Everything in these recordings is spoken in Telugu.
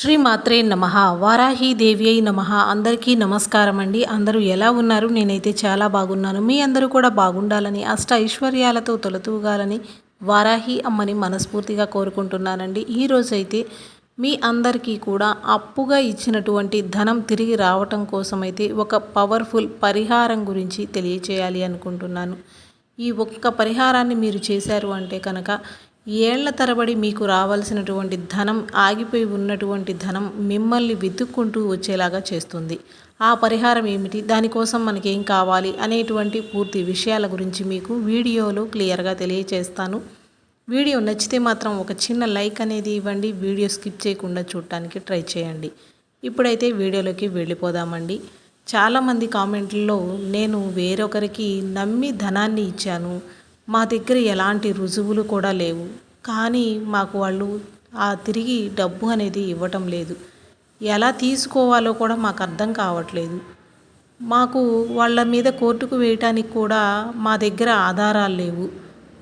శ్రీ మాత్రే నమ. వారాహి దేవి అయి నమ. అందరికీ నమస్కారం అండి. అందరూ ఎలా ఉన్నారు? నేనైతే చాలా బాగున్నాను. మీ అందరూ కూడా బాగుండాలని అష్ట ఐశ్వర్యాలతో తొలతూగాలని వారాహి అమ్మని మనస్ఫూర్తిగా కోరుకుంటున్నానండి. ఈరోజైతే మీ అందరికీ కూడా అప్పుగా ఇచ్చినటువంటి ధనం తిరిగి రావటం కోసమైతే ఒక పవర్ఫుల్ పరిహారం గురించి తెలియచేయాలి అనుకుంటున్నాను. ఈ ఒక్క పరిహారాన్ని మీరు చేశారు అంటే కనుక ఏళ్ళ తరబడి మీకు రావాల్సినటువంటి ధనం ఆగిపోయి ఉన్నటువంటి ధనం మిమ్మల్ని వెతుక్కుంటూ వచ్చేలాగా చేస్తుంది. ఆ పరిహారం ఏమిటి? దానికోసం మనకేం కావాలి? అనేటువంటి పూర్తి విషయాల గురించి మీకు వీడియోలో క్లియర్గా తెలియచేస్తాను. వీడియో నచ్చితే మాత్రం ఒక చిన్న లైక్ అనేది ఇవ్వండి. వీడియో స్కిప్ చేయకుండా చూడటానికి ట్రై చేయండి. ఇప్పుడైతే వీడియోలోకి వెళ్ళిపోదామండి. చాలామంది కామెంట్లలో నేను వేరొకరికి నమ్మి ధనాన్ని ఇచ్చాను. మా దగ్గర ఎలాంటి రుజువులు కూడా లేవు. కానీ మాకు వాళ్ళు ఆ తిరిగి డబ్బు అనేది ఇవ్వటం లేదు. ఎలా తీసుకోవాలో కూడా మాకు అర్థం కావట్లేదు. మాకు వాళ్ళ మీద కోర్టుకు వేయటానికి కూడా మా దగ్గర ఆధారాలు లేవు.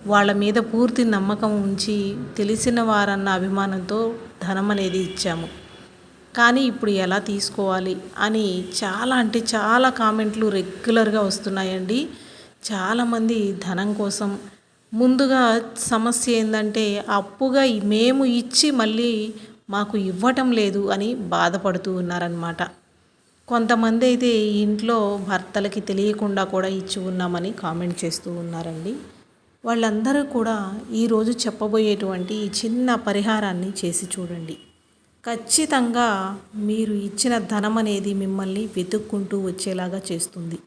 వాళ్ళ మీద పూర్తి నమ్మకం ఉంచి తెలిసిన వారన్న అభిమానంతో ధనం అనేది ఇచ్చాము. కానీ ఇప్పుడు ఎలా తీసుకోవాలి అని చాలా అంటే చాలా కామెంట్లు రెగ్యులర్గా వస్తున్నాయండి. చాలామంది ధనం కోసం. ముందుగా సమస్య ఏంటంటే అప్పుగా మేము ఇచ్చి మళ్ళీ మాకు ఇవ్వటం లేదు అని బాధపడుతూ ఉన్నారనమాట కొంతమంది అయితే ఇంట్లో భర్తలకి తెలియకుండా కూడా ఇచ్చి ఉన్నామని కామెంట్ చేస్తూ ఉన్నారండి. వాళ్ళందరూ కూడా ఈరోజు చెప్పబోయేటువంటి ఈ చిన్న పరిహారాన్ని చేసి చూడండి. ఖచ్చితంగా మీరు ఇచ్చిన ధనం అనేది మిమ్మల్ని వెతుక్కుంటూ వచ్చేలాగా చేస్తుంది.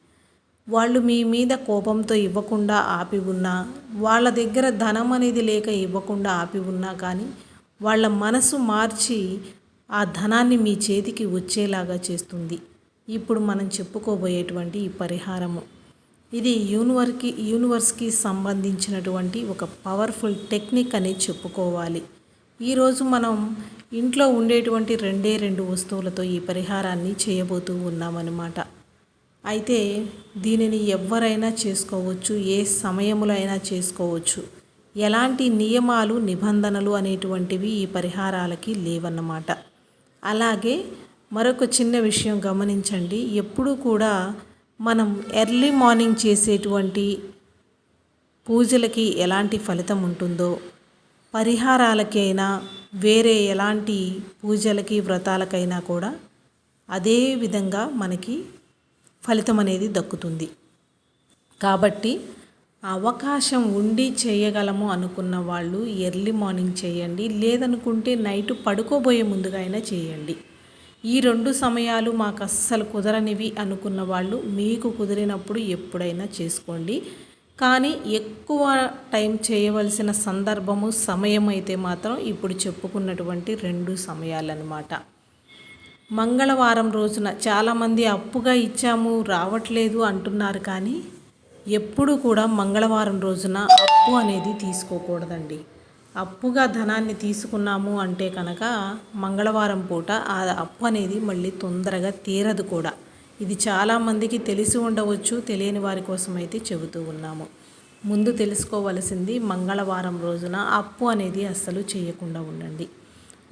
వాళ్ళు మీ మీద కోపంతో ఇవ్వకుండా ఆపి ఉన్నా వాళ్ళ దగ్గర ధనం అనేది లేక ఇవ్వకుండా ఆపి ఉన్నా కానీ వాళ్ళ మనసు మార్చి ఆ ధనాన్ని మీ చేతికి వచ్చేలాగా చేస్తుంది. ఇప్పుడు మనం చెప్పుకోబోయేటువంటి ఈ పరిహారము. ఇది యూనివర్కి యూనివర్స్కి సంబంధించినటువంటి ఒక పవర్ఫుల్ టెక్నిక్ అని చెప్పుకోవాలి. ఈరోజు మనం ఇంట్లో ఉండేటువంటి రెండే రెండు వస్తువులతో ఈ పరిహారాన్ని చేయబోతూ ఉన్నామన్నమాట. అయితే దీనిని ఎవరైనా చేసుకోవచ్చు ఏ సమయంలో అయినా చేసుకోవచ్చు. ఎలాంటి నియమాలు నిబంధనలు అనేటువంటివి ఈ పరిహారాలకి లేవన్నమాట. అలాగే మరొక చిన్న విషయం గమనించండి. ఎప్పుడూ కూడా మనం ఎర్లీ మార్నింగ్ చేసేటువంటి పూజలకి ఎలాంటి ఫలితం ఉంటుందో పరిహారాలకైనా వేరే ఎలాంటి పూజలకి వ్రతాలకైనా కూడా అదే విధంగా మనకి ఫలితం అనేది దక్కుతుంది. కాబట్టి అవకాశం ఉండి చేయగలము అనుకున్న వాళ్ళు ఎర్లీ మార్నింగ్ చేయండి. లేదనుకుంటే నైట్ పడుకోబోయే ముందుగా అయినా చేయండి. ఈ రెండు సమయాలు మాకు అస్సలు కుదరనివి అనుకున్న వాళ్ళు మీకు కుదిరినప్పుడు ఎప్పుడైనా చేసుకోండి. కానీ ఎక్కువ టైం చేయవలసిన సందర్భము సమయం అయితే మాత్రం ఇప్పుడు చెప్పుకున్నటువంటి రెండు సమయాలన్నమాట. మంగళవారం రోజున చాలామంది అప్పుగా ఇచ్చాము రావట్లేదు అంటున్నారు కానీ ఎప్పుడు కూడా మంగళవారం రోజున అప్పు అనేది తీసుకోకూడదండి. అప్పుగా ధనాన్ని తీసుకున్నాము అంటే కనుక మంగళవారం పూట ఆ అప్పు అనేది మళ్ళీ తొందరగా తీరదు కూడా. ఇది చాలామందికి తెలిసి ఉండవచ్చు తెలియని వారి కోసం అయితే చెబుతూ ఉన్నాము. ముందు తెలుసుకోవలసింది మంగళవారం రోజున అప్పు అనేది అస్సలు చేయకుండా ఉండండి.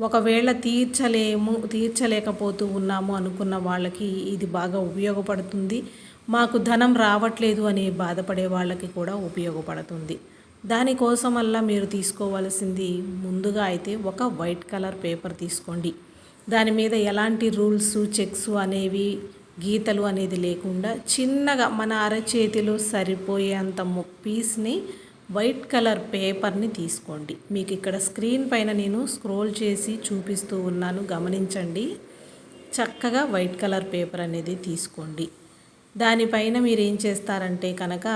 ఒకవేళ తీర్చలేము తీర్చలేకపోతూ ఉన్నాము అనుకున్న వాళ్ళకి ఇది బాగా ఉపయోగపడుతుంది. మాకు ధనం రావట్లేదు అని బాధపడే వాళ్ళకి కూడా ఉపయోగపడుతుంది. దానికోసమల్లా మీరు తీసుకోవాల్సింది ముందుగా అయితే ఒక వైట్ కలర్ పేపర్ తీసుకోండి. దాని మీద ఎలాంటి రూల్స్ చెక్స్ అనేవి గీతలు అనేది లేకుండా చిన్నగా మన అరచేతిలో సరిపోయేంత పీస్ని వైట్ కలర్ పేపర్ని తీసుకోండి. మీకు ఇక్కడ స్క్రీన్ పైన నేను స్క్రోల్ చేసి చూపిస్తూ ఉన్నాను. గమనించండి. చక్కగా వైట్ కలర్ పేపర్ అనేది తీసుకోండి. దానిపైన మీరు ఏం చేస్తారంటే కనుక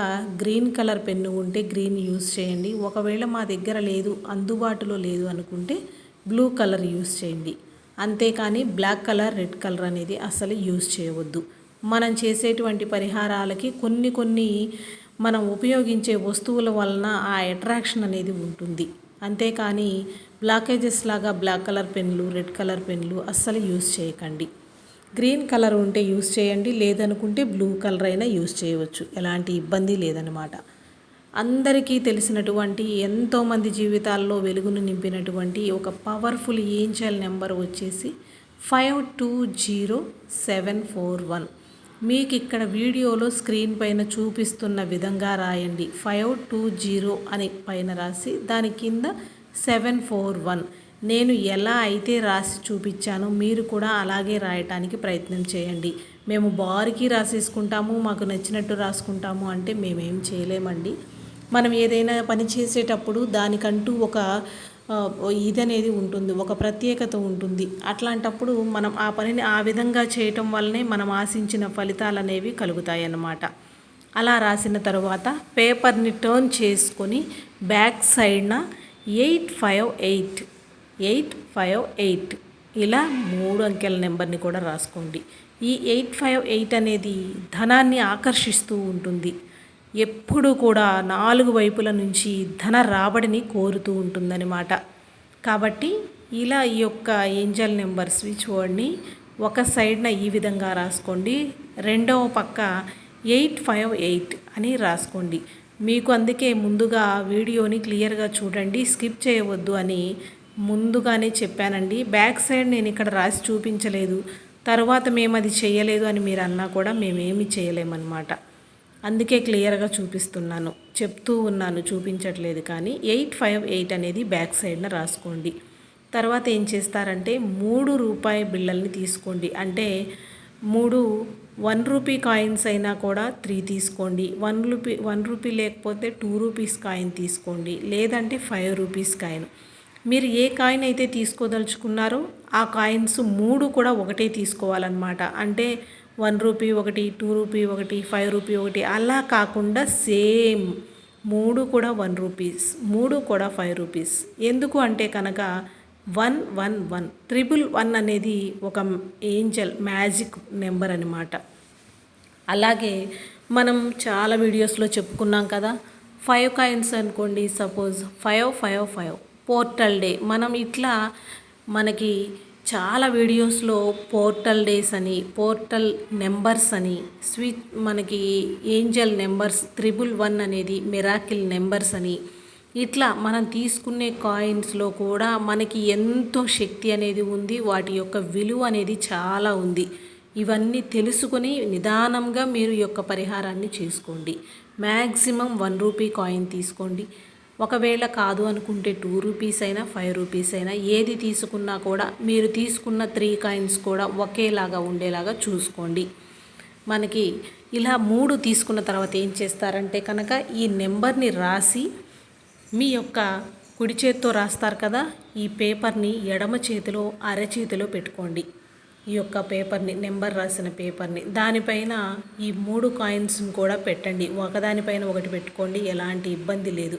గ్రీన్ కలర్ పెన్ను ఉంటే గ్రీన్ యూస్ చేయండి. ఒకవేళ మా దగ్గర లేదు అందుబాటులో లేదు అనుకుంటే బ్లూ కలర్ యూస్ చేయండి. అంతేకాని బ్లాక్ కలర్ రెడ్ కలర్ అనేది అసలు యూస్ చేయవద్దు. మనం చేసేటువంటి పరిహారాలకి కొన్ని కొన్ని మనం ఉపయోగించే వస్తువుల వలన ఆ అట్రాక్షన్ అనేది ఉంటుంది. అంతేకాని బ్లాకేజెస్ లాగా బ్లాక్ కలర్ పెన్లు రెడ్ కలర్ పెన్లు అస్సలు యూస్ చేయకండి. గ్రీన్ కలర్ ఉంటే యూస్ చేయండి లేదనుకుంటే బ్లూ కలర్ అయినా యూస్ చేయవచ్చు. ఎలాంటి ఇబ్బంది లేదనమాట అందరికీ తెలిసినటువంటి ఎంతోమంది జీవితాల్లో వెలుగును నింపినటువంటి ఒక పవర్ఫుల్ ఏంజల్ నెంబర్ వచ్చేసి five two zero seven four one మీకు ఇక్కడ వీడియోలో స్క్రీన్ పైన చూపిస్తున్న విధంగా రాయండి. ఫైవ్ టూ జీరో అని పైన రాసి దాని కింద సెవెన్ ఫోర్ వన్. నేను ఎలా అయితే రాసి చూపించానో మీరు కూడా అలాగే రాయటానికి ప్రయత్నం చేయండి. మేము బార్కి రాసేసుకుంటాము మాకు నచ్చినట్టు రాసుకుంటాము అంటే మేమేం చేయలేమండి. మనం ఏదైనా పని చేసేటప్పుడు దానికంటూ ఒక ఇదనేది ఇది అనేది ఉంటుంది ఒక ప్రత్యేకత ఉంటుంది. అట్లాంటప్పుడు మనం ఆ పనిని ఆ విధంగా చేయటం వల్లనే మనం ఆశించిన ఫలితాలు అనేవి కలుగుతాయి అన్నమాట అలా రాసిన తర్వాత పేపర్ని టర్న్ చేసుకొని బ్యాక్ సైడ్న eight five eight eight five eight ఇలా మూడు అంకెల నెంబర్ని కూడా రాసుకోండి. ఈ ఎయిట్ ఫైవ్ ఎయిట్ అనేది ధనాన్ని ఆకర్షిస్తూ ఉంటుంది. ఎప్పుడు కూడా నాలుగు వైపుల నుంచి ధన రాబడిని కోరుతూ ఉంటుందన్నమాట. కాబట్టి ఇలా ఈ యొక్క ఏంజల్ నెంబర్ స్విచ్ వర్డ్ని ఒక సైడ్న ఈ విధంగా రాసుకోండి. రెండవ పక్క ఎయిట్ ఫైవ్ ఎయిట్ అని రాసుకోండి. మీకు అందుకే ముందుగా వీడియోని క్లియర్గా చూడండి స్కిప్ చేయవద్దు అని ముందుగానే చెప్పానండి. బ్యాక్ సైడ్ నేను ఇక్కడ రాసి చూపించలేదు. తర్వాత మేము అది చేయలేదు అని మీరు అన్నా కూడా మేమేమి చేయలేమన్నమాట. అందుకే క్లియర్గా చూపిస్తున్నాను. చెప్తూ ఉన్నాను చూపించట్లేదు కానీ ఎయిట్ ఫైవ్ ఎయిట్ అనేది బ్యాక్ సైడ్న రాసుకోండి. తర్వాత ఏం చేస్తారంటే మూడు రూపాయి బిళ్ళల్ని తీసుకోండి. అంటే మూడు వన్ రూపీ కాయిన్స్ అయినా కూడా త్రీ తీసుకోండి. వన్ రూపీ వన్ రూపీ లేకపోతే టూ రూపీస్ కాయిన్ తీసుకోండి. లేదంటే ఫైవ్ రూపీస్ కాయిన్. మీరు ఏ కాయిన్ అయితే తీసుకోదలుచుకున్నారో ఆ కాయిన్స్ మూడు కూడా ఒకటే తీసుకోవాలన్నమాట. అంటే వన్ రూపీ ఒకటి టూ రూపీ ఒకటి ఫైవ్ రూపీ ఒకటి అలా కాకుండా సేమ్ మూడు కూడా వన్ రూపీస్ మూడు కూడా ఫైవ్ రూపీస్. ఎందుకు అంటే కనుక one one one triple one అనేది ఒక ఏంజల్ మ్యాజిక్ నెంబర్ అనమాట అలాగే మనం చాలా వీడియోస్లో చెప్పుకున్నాం కదా ఫైవ్ కాయిన్స్ అనుకోండి suppose five five five portal day మనం ఇట్లా మనకి చాలా వీడియోస్లో పోర్టల్ డేస్ అని పోర్టల్ నెంబర్స్ అని స్వీట్ మనకి ఏంజల్ నెంబర్స్ త్రిబుల్ వన్ అనేది మిరాకిల్ నెంబర్స్ అని. ఇట్లా మనం తీసుకునే కాయిన్స్లో కూడా మనకి ఎంతో శక్తి అనేది ఉంది వాటి యొక్క విలువ అనేది చాలా ఉంది. ఇవన్నీ తెలుసుకొని నిదానంగా మీరు యొక్క పరిహారాన్ని చేసుకోండి. మ్యాక్సిమం వన్ రూపీ కాయిన్ తీసుకోండి. ఒకవేళ కాదు అనుకుంటే టూ రూపీస్ అయినా ఫైవ్ రూపీస్ అయినా ఏది తీసుకున్నా కూడా మీరు తీసుకున్న త్రీ కాయిన్స్ కూడా ఒకేలాగా ఉండేలాగా చూసుకోండి. మనకి ఇలా మూడు తీసుకున్న తర్వాత ఏం చేస్తారంటే కనుక ఈ నెంబర్ని రాసి మీ యొక్క కుడి చేత్తో రాస్తారు కదా ఈ పేపర్ని ఎడమ చేతిలో అరచేతిలో పెట్టుకోండి. ఈ యొక్క పేపర్ని నెంబర్ రాసిన పేపర్ని. దానిపైన ఈ మూడు కాయిన్స్ని కూడా పెట్టండి. ఒకదానిపైన ఒకటి పెట్టుకోండి. ఎలాంటి ఇబ్బంది లేదు.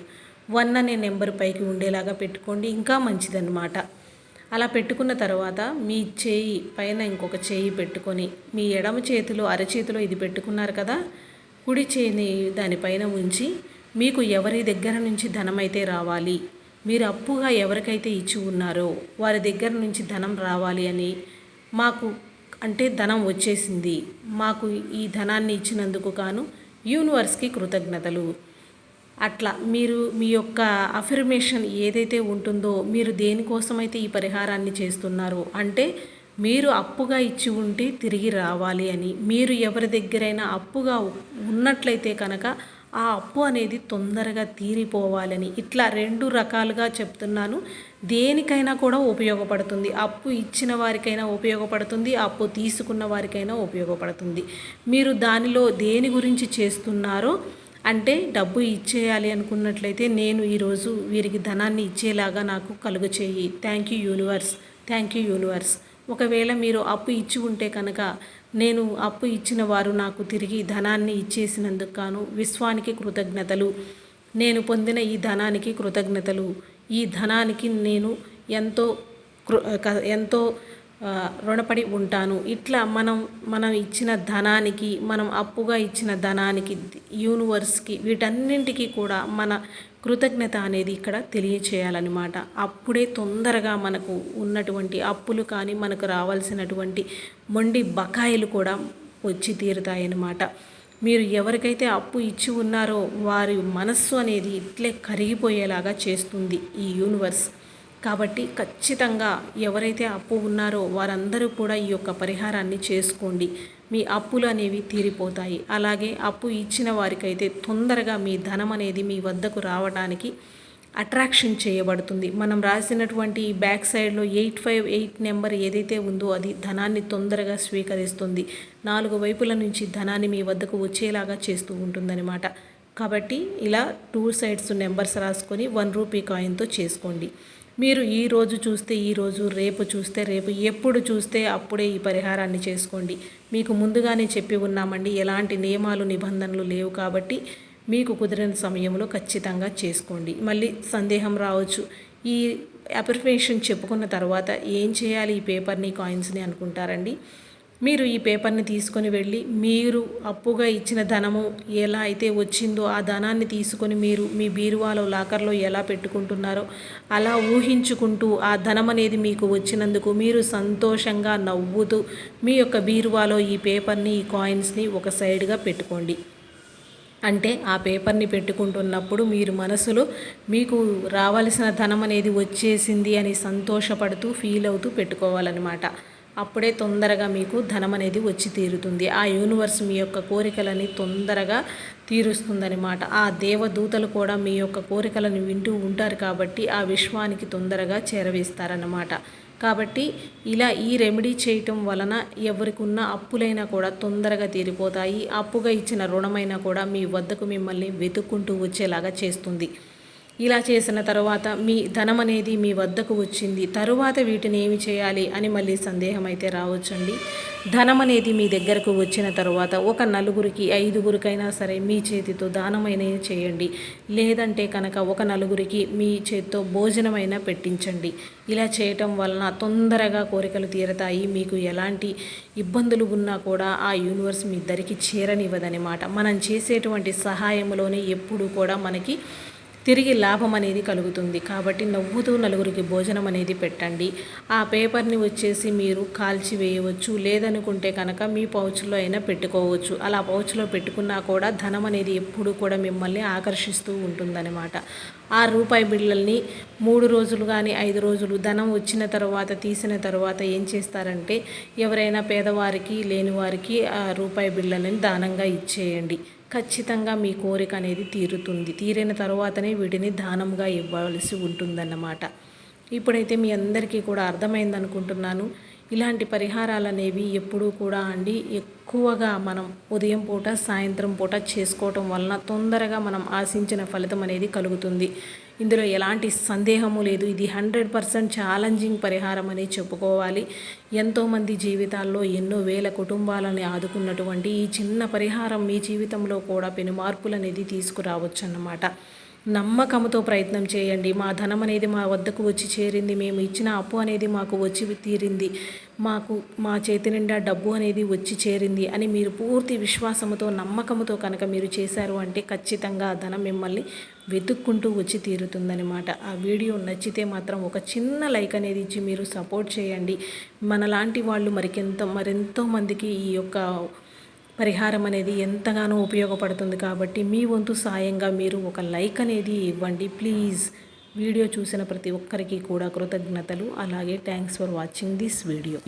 వన్ అనే నెంబర్ పైకి ఉండేలాగా పెట్టుకోండి ఇంకా మంచిదన్నమాట. అలా పెట్టుకున్న తర్వాత మీ చేయి పైన ఇంకొక చేయి పెట్టుకొని మీ ఎడమ చేతిలో అరచేతిలో ఇది పెట్టుకున్నారు కదా కుడి చేయిని దానిపైన ఉంచి మీకు ఎవరి దగ్గర నుంచి ధనం అయితే రావాలి మీరు అప్పుగా ఎవరికైతే ఇచ్చి ఉన్నారో వారి దగ్గర నుంచి ధనం రావాలి అని మాకు అంటే ధనం వచ్చేసింది. మాకు ఈ ధనాన్ని ఇచ్చినందుకు గాను యూనివర్స్కి కృతజ్ఞతలు. అట్లా మీరు మీ యొక్క అఫర్మేషన్ ఏదైతే ఉంటుందో మీరు దేనికోసమైతే ఈ పరిహారాన్ని చేస్తున్నారో అంటే మీరు అప్పుగా ఇచ్చి ఉంటే తిరిగి రావాలి అని. మీరు ఎవరి దగ్గరైనా అప్పుగా ఉన్నట్లయితే కనుక ఆ అప్పు అనేది తొందరగా తీరిపోవాలని. ఇట్లా రెండు రకాలుగా చెప్తున్నాను. దేనికైనా కూడా ఉపయోగపడుతుంది. అప్పు ఇచ్చిన వారికైనా ఉపయోగపడుతుంది. అప్పు తీసుకున్న వారికైనా ఉపయోగపడుతుంది. మీరు దానిలో దేని గురించి చేస్తున్నారో అంటే డబ్బు ఇచ్చేయాలి అనుకున్నట్లయితే నేను ఈరోజు వీరికి ధనాన్ని ఇచ్చేలాగా నాకు కలుగు చేయి. Thank you universe. Thank you universe. ఒకవేళ మీరు అప్పు ఇచ్చి ఉంటే కనుక నేను అప్పు ఇచ్చిన వారు నాకు తిరిగి ధనాన్ని ఇచ్చేసినందుకు గాను విశ్వానికి కృతజ్ఞతలు. నేను పొందిన ఈ ధనానికి కృతజ్ఞతలు. ఈ ధనానికి నేను ఎంతో కృ క- ఎంతో రుణపడి ఉంటాను. ఇట్లా మనం మనం ఇచ్చిన ధనానికి మనం అప్పుగా ఇచ్చిన ధనానికి యూనివర్స్కి వీటన్నింటికి కూడా మన కృతజ్ఞత అనేది ఇక్కడ తెలియచేయాలన్నమాట. అప్పుడే తొందరగా మనకు ఉన్నటువంటి అప్పులు కానీ మనకు రావాల్సినటువంటి మొండి బకాయిలు కూడా వచ్చి తీరుతాయన్నమాట. మీరు ఎవరికైతే అప్పు ఇచ్చి ఉన్నారో వారి మనస్సు అనేది ఇట్లే కరిగిపోయేలాగా చేస్తుంది ఈ యూనివర్స్. కాబట్టి ఖచ్చితంగా ఎవరైతే అప్పు ఉన్నారో వారందరూ కూడా ఈ యొక్క పరిహారాన్ని చేసుకోండి. మీ అప్పులు అనేవి తీరిపోతాయి. అలాగే అప్పు ఇచ్చిన వారికైతే తొందరగా మీ ధనం అనేది మీ వద్దకు రావడానికి అట్రాక్షన్ చేయబడుతుంది. మనం రాసినటువంటి బ్యాక్ సైడ్లో ఎయిట్ ఫైవ్ ఎయిట్ నెంబర్ ఏదైతే ఉందో అది ధనాన్ని తొందరగా స్వీకరిస్తుంది. నాలుగు వైపుల నుంచి ధనాన్ని మీ వద్దకు వచ్చేలాగా చేస్తూ ఉంటుందన్నమాట. కాబట్టి ఇలా టూ సైడ్స్ నెంబర్స్ రాసుకొని వన్ రూపీ కాయిన్తో చేసుకోండి. మీరు ఈ రోజు చూస్తే ఈరోజు రేపు చూస్తే రేపు ఎప్పుడు చూస్తే అప్పుడే ఈ పరిహారాన్ని చేసుకోండి. మీకు ముందుగానే చెప్పి ఉన్నామండి ఎలాంటి నియమాలు నిబంధనలు లేవు కాబట్టి మీకు కుదిరిన సమయంలో ఖచ్చితంగా చేసుకోండి. మళ్ళీ సందేహం రావచ్చు. ఈ అప్రిఫేషన్ చెప్పుకున్న తర్వాత ఏం చేయాలి? ఈ పేపర్ని కాయిన్స్ని అనుకుంటారండి. మీరు ఈ పేపర్ని తీసుకొని వెళ్ళి మీరు అప్పుగా ఇచ్చిన ధనము ఎలా అయితే వచ్చిందో ఆ ధనాన్ని తీసుకొని మీరు మీ బీరువాలో లాకర్లో ఎలా పెట్టుకుంటున్నారో అలా ఊహించుకుంటూ ఆ ధనం అనేది మీకు వచ్చినందుకు మీరు సంతోషంగా నవ్వుతూ మీ యొక్క బీరువాలో ఈ పేపర్ని ఈ కాయిన్స్ని ఒక సైడ్గా పెట్టుకోండి. అంటే ఆ పేపర్ని పెట్టుకుంటున్నప్పుడు మీరు మనసులో మీకు రావాల్సిన ధనం అనేది వచ్చేసింది అని సంతోషపడుతూ ఫీల్ అవుతూ పెట్టుకోవాలన్నమాట. అప్పుడే తొందరగా మీకు ధనం అనేది వచ్చి తీరుతుంది. ఆ యూనివర్స్ మీ యొక్క కోరికలని తొందరగా తీరుస్తుందనమాట ఆ దేవదూతలు కూడా మీ యొక్క కోరికలను వింటూ ఉంటారు కాబట్టి ఆ విశ్వానికి తొందరగా చేరవేస్తారన్నమాట. కాబట్టి ఇలా ఈ రెమెడీ చేయటం వలన ఎవరికి ఉన్న అప్పులైనా కూడా తొందరగా తీరిపోతాయి. అప్పుగా ఇచ్చిన రుణమైనా కూడా మీ వద్దకు మిమ్మల్ని వెతుక్కుంటూ వచ్చేలాగా చేస్తుంది. ఇలా చేసిన తర్వాత మీ ధనం అనేది మీ వద్దకు వచ్చింది. తరువాత వీటిని ఏమి చేయాలి అని మళ్ళీ సందేహం అయితే రావచ్చండి. ధనం అనేది మీ దగ్గరకు వచ్చిన తర్వాత ఒక నలుగురికి ఐదుగురికైనా సరే మీ చేతితో దానమైన చేయండి. లేదంటే కనుక ఒక నలుగురికి మీ చేతితో భోజనమైనా పెట్టించండి. ఇలా చేయటం వలన తొందరగా కోరికలు తీరతాయి. మీకు ఎలాంటి ఇబ్బందులు ఉన్నా కూడా ఆ యూనివర్స్ మీ ఇద్దరికి చేరనివ్వదనమాట మనం చేసేటువంటి సహాయంలోనే ఎప్పుడు కూడా మనకి తిరిగి లాభం అనేది కలుగుతుంది. కాబట్టి నవ్వుతూ నలుగురికి భోజనం అనేది పెట్టండి. ఆ పేపర్ని వచ్చేసి మీరు కాల్చి వేయవచ్చు. లేదనుకుంటే కనుక మీ పౌచ్లో అయినా పెట్టుకోవచ్చు. అలా పౌచ్లో పెట్టుకున్నా కూడా ధనం అనేది ఎప్పుడు కూడా మిమ్మల్ని ఆకర్షిస్తూ ఉంటుందన్నమాట. ఆ రూపాయి బిళ్ళల్ని మూడు రోజులు కానీ ఐదు రోజులు ధనం వచ్చిన తర్వాత తీసిన తర్వాత ఏం చేస్తారంటే ఎవరైనా పేదవారికి లేని వారికి ఆ రూపాయి బిళ్ళని దానంగా ఇచ్చేయండి. ఖచ్చితంగా మీ కోరిక అనేది తీరుతుంది. తీరిన తర్వాతనే వీటిని దానంగా ఇవ్వవలసి ఉంటుందన్నమాట. ఇప్పుడైతే మీ అందరికీ కూడా అర్థమైంది అనుకుంటున్నాను ఇలాంటి పరిహారాలు అనేవి ఎప్పుడూ కూడా అండి. ఎక్కువగా మనం ఉదయం పూట సాయంత్రం పూట చేసుకోవటం వలన తొందరగా మనం ఆశించిన ఫలితం అనేది కలుగుతుంది. ఇందులో ఎలాంటి సందేహము లేదు. ఇది హండ్రెడ్ పర్సెంట్ ఛాలెంజింగ్ పరిహారం అని చెప్పుకోవాలి. ఎంతోమంది జీవితాల్లో ఎన్నో వేల కుటుంబాలని ఆదుకున్నటువంటి ఈ చిన్న పరిహారం మీ జీవితంలో కూడా పెను మార్పులు అనేది తీసుకురావచ్చు అన్నమాట నమ్మకంతో ప్రయత్నం చేయండి. మా ధనం అనేది మా వద్దకు వచ్చి చేరింది. మేము ఇచ్చిన అప్పు అనేది మాకు వచ్చి తీరింది. మాకు మా చేతి నిండా డబ్బు అనేది వచ్చి చేరింది అని మీరు పూర్తి విశ్వాసంతో నమ్మకంతో కనుక మీరు చేశారు అంటే ఖచ్చితంగా ఆ ధనం మిమ్మల్ని వెతుక్కుంటూ వచ్చి తీరుతుందనమాట ఆ వీడియో నచ్చితే మాత్రం ఒక చిన్న లైక్ అనేది ఇచ్చి మీరు సపోర్ట్ చేయండి. మనలాంటి వాళ్ళు మరికెంత మరెంతో మందికి ఈ యొక్క పరిహారం అనేది ఎంతగానో ఉపయోగపడుతుంది కాబట్టి మీ వంతు సాయంగా మీరు ఒక లైక్ అనేది ఇవ్వండి. ప్లీజ్ వీడియో చూసిన ప్రతి ఒక్కరికి కూడా కృతజ్ఞతలు. అలాగే thanks for watching this video.